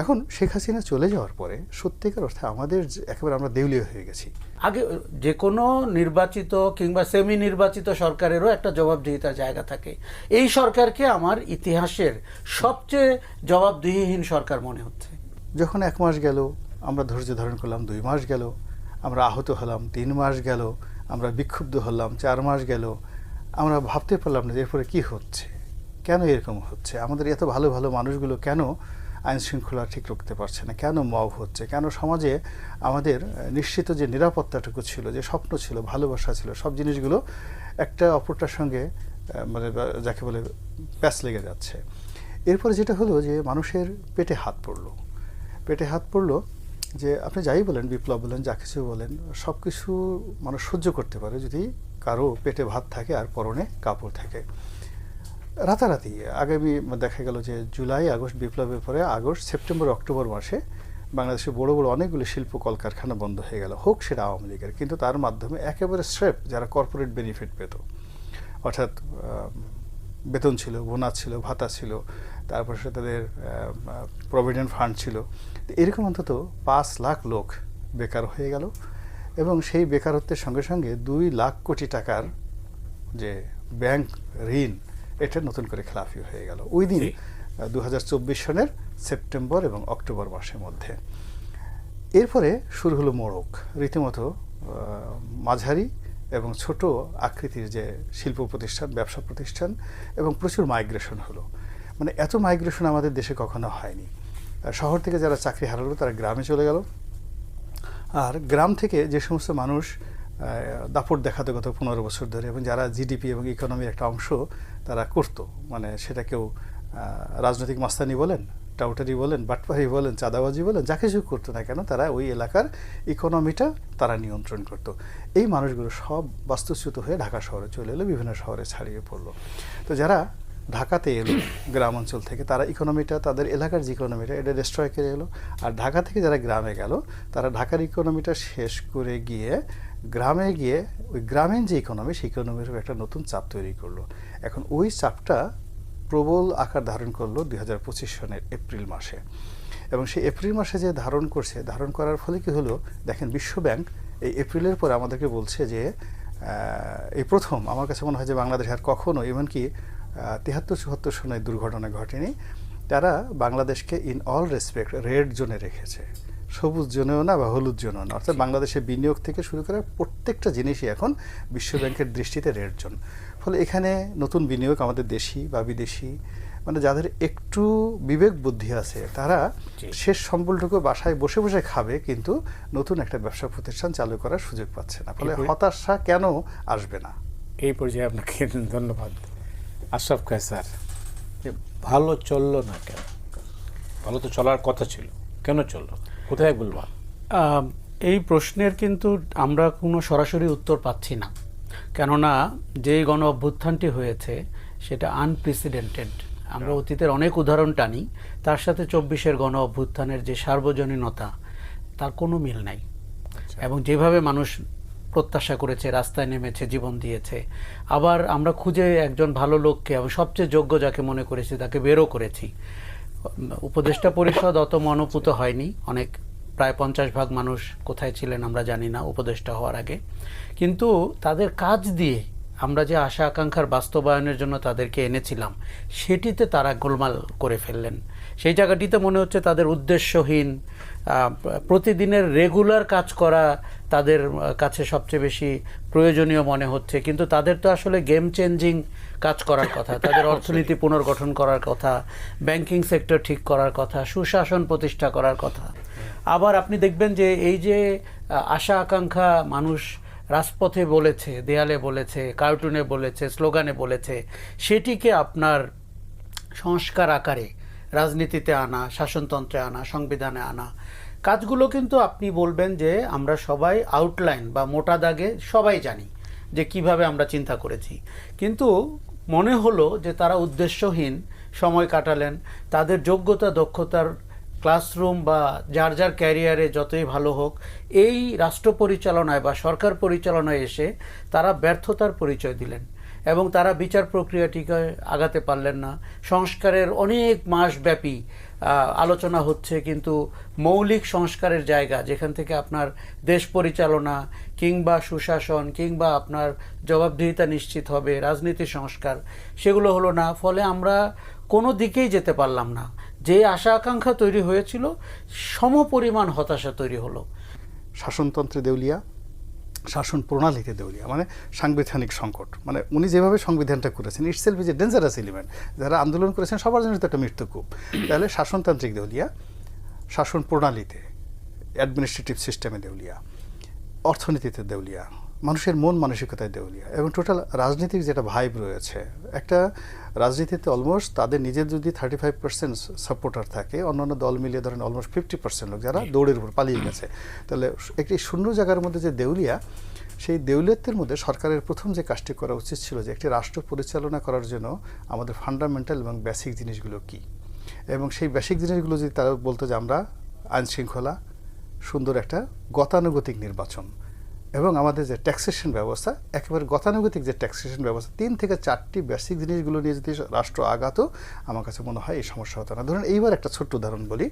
এখন শেখ হাসিনা চলে যাওয়ার পরে সত্যিকার অর্থে আমাদের একেবারে আমরা দেউলিয়া হয়ে গেছি। আগে যে কোনো নির্বাচিত কিংবা সেমি নির্বাচিত সরকারেরও একটা জবাবদিহিতার জায়গা থাকে। এই সরকারকে আমার ইতিহাসের সবচেয়ে জবাবদিহিহীন সরকার মনে হচ্ছে। যখন এক মাস গেল আমরা ধৈর্য ধারণ করলাম দুই মাস গেল আমরা আহত হলাম তিন মাস গেল আমরা বিক্ষুব্ধ হলাম চার মাস গেল আমরা ভাবতে পারলাম না যে এরপরে কী হচ্ছে কেন এরকম হচ্ছে আমাদের এত ভালো ভালো মানুষগুলো কেন আইন শৃঙ্খলা ঠিক রাখতে পারছে না। কেন মব হচ্ছে? কেন সমাজে আমাদের নিশ্চিত যে নিরাপত্তাটুকু ছিল, যে স্বপ্ন ছিল, ভালোবাসা ছিল, সব জিনিসগুলো একটা অপরটার সঙ্গে মানে যাকে বলে প্যাচ লেগে যাচ্ছে। এরপরে যেটা হলো যে মানুষের পেটে হাত পড়ল। পেটে হাত পড়ল যে আপনি যাই বলেন, বিপ্লব বলেন, যা কিছু বলেন সব কিছু মানুষ সহ্য করতে পারে যদি কারও পেটে ভাত থাকে আর পরনে কাপড় থাকে। রাতারাতি। আগামী দেখা গেল যে জুলাই, আগস্ট বিপ্লবের পরে আগস্ট, সেপ্টেম্বর, অক্টোবর মাসে বাংলাদেশে বড় বড় অনেকগুলো শিল্প কলকারখানা বন্ধ হয়ে গেল, হোক সেটা আওয়ামী লীগের। কিন্তু তার মাধ্যমে একেবারে স্রেফ যারা কর্পোরেট বেনিফিট পেত, অর্থাৎ বেতন ছিল, বোনাস ছিল, ভাতা ছিল, তারপর সে তাদের প্রভিডেন্ট ফান্ড ছিল এরকম অন্তত পাঁচ লাখ লোক বেকার হয়ে গেল এবং সেই বেকারত্বের সঙ্গে সঙ্গে দুই লাখ কোটি টাকার যে ব্যাংক ঋণ এটা নতুন করে খেলাফি হয়ে গেল। ওই দিন দু হাজার চব্বিশ সনের সেপ্টেম্বর এবং অক্টোবর মাসের মধ্যে। এরপরে শুরু হলো মোড়ক। রীতিমতো মাঝারি এবং ছোট আকৃতির যে শিল্প প্রতিষ্ঠান ব্যবসা প্রতিষ্ঠান এবং প্রচুর মাইগ্রেশন হলো। মানে এত মাইগ্রেশন আমাদের দেশে কখনো হয়নি। শহর থেকে যারা চাকরি হারালো তারা গ্রামে চলে গেল। আর গ্রাম থেকে যে সমস্ত মানুষ দাপট দেখাতে গত পনেরো বছর ধরে এবং যারা জিডিপি এবং ইকোনমির একটা অংশ, তারা করতো। মানে সেটা কেউ রাজনৈতিক মাস্তানি বলেন, টাউটারি বলেন বাটপারি বলেন, চাঁদাবাজি বলেন, যা কিছু করতো না কেন, তারা ওই এলাকার ইকোনমিটা তারা নিয়ন্ত্রণ করতো। এই মানুষগুলো সব বাস্তুচ্যুত হয়ে ঢাকা শহরে চলে এলো, বিভিন্ন শহরে ছাড়িয়ে পড়ল। তো যারা ঢাকাতে এলো গ্রাম অঞ্চল থেকে। তারা ইকোনমিটা তাদের এলাকার যে ইকোনমিটা এটা ডিস্ট্রয় করে এলো। আর ঢাকা থেকে যারা গ্রামে গেল, তারা ঢাকার ইকোনমিটা শেষ করে গিয়ে গ্রামে গিয়ে ওই গ্রামীণ যে ইকোনমি সেই ইকোনমির একটা নতুন চাপ তৈরি করল। এখন ওই চাপটা প্রবল আকার ধারণ করল দুই হাজার পঁচিশ সনের এপ্রিল মাসে। এবং সেই এপ্রিল মাসে যে ধারণ করছে, ধারণ করার ফলে কী হলো? দেখেন, বিশ্বব্যাংক এই এপ্রিলের পরে আমাদেরকে বলছে যে এই প্রথম, আমার কাছে মনে হয় যে বাংলাদেশ আর কখনো এমনকি তিহাত্তর চুয়াত্তর সনের দুর্ঘটনা ঘটেনি। তারা বাংলাদেশকে ইন অল রেসপেক্ট রেড জোনে রেখেছে। সবুজ জোনেও না বা হলুদ জোনেও না। অর্থাৎ বাংলাদেশের বিনিয়োগ থেকে শুরু করে প্রত্যেকটা জিনিসই এখন বিশ্বব্যাংকের দৃষ্টিতে রেড জোন ফলে এখানে নতুন বিনিয়োগ আমাদের দেশি বা বিদেশি মানে যাদের একটু বিবেক বুদ্ধি আছে তারা শেষ সম্বলটুকু বাসায় বসে বসে খাবে কিন্তু নতুন একটা ব্যবসা প্রতিষ্ঠান চালু করার সুযোগ পাচ্ছে না। ফলে হতাশা কেন আসবে না? এই পর্যায়ে আপনাকে ধন্যবাদ। আশরাফ খায় স্যার যে ভালো চলল না কেন? ভালো তো চলার কথা ছিল কেন চলল? কোথায় বলবা? এই প্রশ্নের কিন্তু আমরা কোনো সরাসরি উত্তর পাচ্ছি না। কেননা যেই গণ অভ্যুত্থানটি হয়েছে সেটা আনপ্রেসিডেন্টেড আমরা অতীতের অনেক উদাহরণ টানি তার সাথে চব্বিশের গণ অভ্যুত্থানের যে সার্বজনীনতা তার কোনো মিল নাই। এবং যেভাবে মানুষ প্রত্যাশা করেছে, রাস্তায় নেমেছে, জীবন দিয়েছে। আবার আমরা খুঁজে একজন ভালো লোককে সবচেয়ে যোগ্য যাকে মনে করেছি, তাকে বেরও করেছি। উপদেষ্টা পরিষদ অত মনোপুত হয়নি। অনেক, প্রায় পঞ্চাশ ভাগ মানুষ কোথায় ছিলেন আমরা জানি না, উপদেষ্টা হওয়ার আগে। কিন্তু তাদের কাজ দিয়ে আমরা যে আশা আকাঙ্ক্ষার বাস্তবায়নের জন্য তাদেরকে এনেছিলাম, সেটিতে তারা গোলমাল করে ফেললেন। সেই জায়গাটিতে মনে হচ্ছে তাদের উদ্দেশ্যহীন প্রতিদিনের রেগুলার কাজ করা তাদের কাছে সবচেয়ে বেশি প্রয়োজনীয় মনে হচ্ছে। কিন্তু তাদের তো আসলে গেম চেঞ্জিং কাজ করার কথা তাদের অর্থনীতি পুনর্গঠন করার কথা ব্যাংকিং সেক্টর ঠিক করার কথা সুশাসন প্রতিষ্ঠা করার কথা। আবার আপনি দেখবেন যে এই যে আশা আকাঙ্ক্ষা মানুষ রাজপথে বলেছে দেয়ালে বলেছে কার্টুনে বলেছে স্লোগানে বলেছে সেটিকে আপনার সংস্কার আকারে রাজনীতিতে আনা শাসনতন্ত্রে আনা সংবিধানে আনা কাজগুলো কিন্তু আপনি বলবেন যে আমরা সবাই আউটলাইন বা মোটা দাগে সবাই জানি যে কীভাবে আমরা চিন্তা করেছি। কিন্তু মনে হলো যে তারা উদ্দেশ্যহীন, সময় কাটালেন, তাদের যোগ্যতা, দক্ষতার ক্লাসরুম বা যার যার ক্যারিয়ারে যতই ভালো হোক, এই রাষ্ট্র পরিচালনায় বা সরকার পরিচালনায় এসে তারা ব্যর্থতার পরিচয় দিলেন। এবং তারা বিচার প্রক্রিয়াটিকে আগাতে পারলেন না। সংস্কারের অনেক মাসব্যাপী আলোচনা হচ্ছে, কিন্তু মৌলিক সংস্কারের জায়গা, যেখান থেকে আপনার দেশ পরিচালনা কিংবা সুশাসন কিংবা আপনার জবাবদিহিতা নিশ্চিত হবে, রাজনীতি সংস্কার, সেগুলো হলো না। ফলে আমরা কোনো দিকেই যেতে পারলাম না। যে আশা আকাঙ্ক্ষা তৈরি হয়েছিল, সমপরিমাণ হতাশা তৈরি হলো। শাসনতন্ত্রে দেউলিয়া শাসন প্রণালীতে দেউলিয়া মানে সাংবিধানিক সংকট। মানে উনি যেভাবে সংবিধানটা করেছেন it's self is a dangerous element যারা আন্দোলন করেছেন, সবার জন্য তো একটা মৃত্যুকূপ তাহলে শাসনতান্ত্রিক দেউলিয়া, শাসন প্রণালীতে অ্যাডমিনিস্ট্রেটিভ সিস্টেমে দেউলিয়া, অর্থনীতিতে দেউলিয়া মানুষের মন মানসিকতায় দেউলিয়া এবং টোটাল রাজনীতির যেটা ভাইব রয়েছে একটা রাজনীতিতে অলমোস্ট তাদের নিজের যদি থার্টি ফাইভ পার্সেন্ট সাপোর্টার থাকে অন্যান্য দল মিলিয়ে ধরেন অলমোস্ট ফিফটি পার্সেন্ট লোক যারা দৌড়ের উপর পালিয়ে গেছে। তাহলে একটি শূন্য জায়গার মধ্যে যে দেউলিয়া সেই দেউলিয়াতের মধ্যে সরকারের প্রথম যে কাজটি করা উচিত ছিল যে একটি রাষ্ট্র পরিচালনা করার জন্য আমাদের ফান্ডামেন্টাল এবং বেসিক জিনিসগুলো কী? এবং সেই বেসিক জিনিসগুলো যদি তারা বলতো যে আমরা আইন শৃঙ্খলা সুন্দর একটা গতানুগতিক নির্বাচন এবং আমাদের যে ট্যাক্সেশন ব্যবস্থা, একেবারে গতানুগতিক যে ট্যাক্সেশন ব্যবস্থা, তিন থেকে চারটি বেসিক জিনিসগুলো নিয়ে যদি রাষ্ট্র আগাতো, আমার কাছে মনে হয় এই সমস্যা হতো না। ধরুন এইবার একটা ছোট্ট উদাহরণ বলি।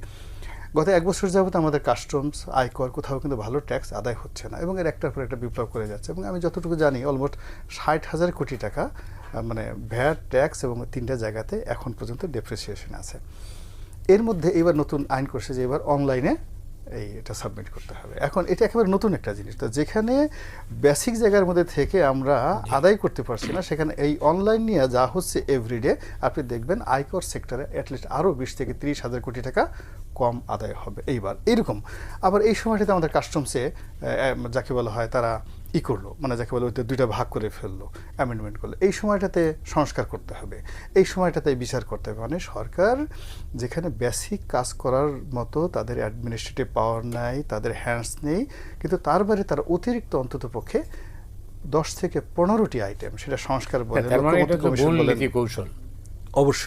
গত এক বছর যাবত আমাদের কাস্টমস আয়কর কোথাও কিন্তু ভালো ট্যাক্স আদায় হচ্ছে না এবং এর একটার পর একটা বিপ্লব করে যাচ্ছে এবং আমি যতটুকু জানি অলমোস্ট ষাট হাজার কোটি টাকা মানে ভ্যাট ট্যাক্স এবং তিনটা জায়গাতে এখন পর্যন্ত ডেপ্রিসিয়েশন আছে। এর মধ্যে এবার নতুন আইন করছে যে এবার অনলাইনে এই এটা সাবমিট করতে হবে। এখন এটা একেবারে নতুন একটা জিনিস। তো যেখানে বেসিক জায়গার মধ্যে থেকে আমরা আদায় করতে পারছি না, সেখানে এই অনলাইন নিয়ে যা হচ্ছে এভরিডে আপনি দেখবেন আয়কর সেক্টরে অ্যাটলিস্ট আরও বিশ থেকে তিরিশ হাজার কোটি টাকা কম আদায় হবে। এইবার, এরকম। আবার এই সময়টাতে আমাদের কাস্টমসে যাকে বলা হয় তারা ই করল মানে যাকে বলে ওইটা দুইটা ভাগ করে ফেলল অ্যামেন্ডমেন্ট করল। এই সময়টাতে সংস্কার করতে হবে। এই সময়টাতে বিচার করতে হবে। মানে সরকার যেখানে বেসিক কাজ করার মতো তাদের অ্যাডমিনিস্ট্রেটিভ পাওয়ার নাই তাদের হ্যান্ডস নেই কিন্তু তার বাইরে তারা অতিরিক্ত অন্তত পক্ষে দশ থেকে পনেরোটি আইটেম সেটা সংস্কার বলেন তার মানে কৌশল। অবশ্যই।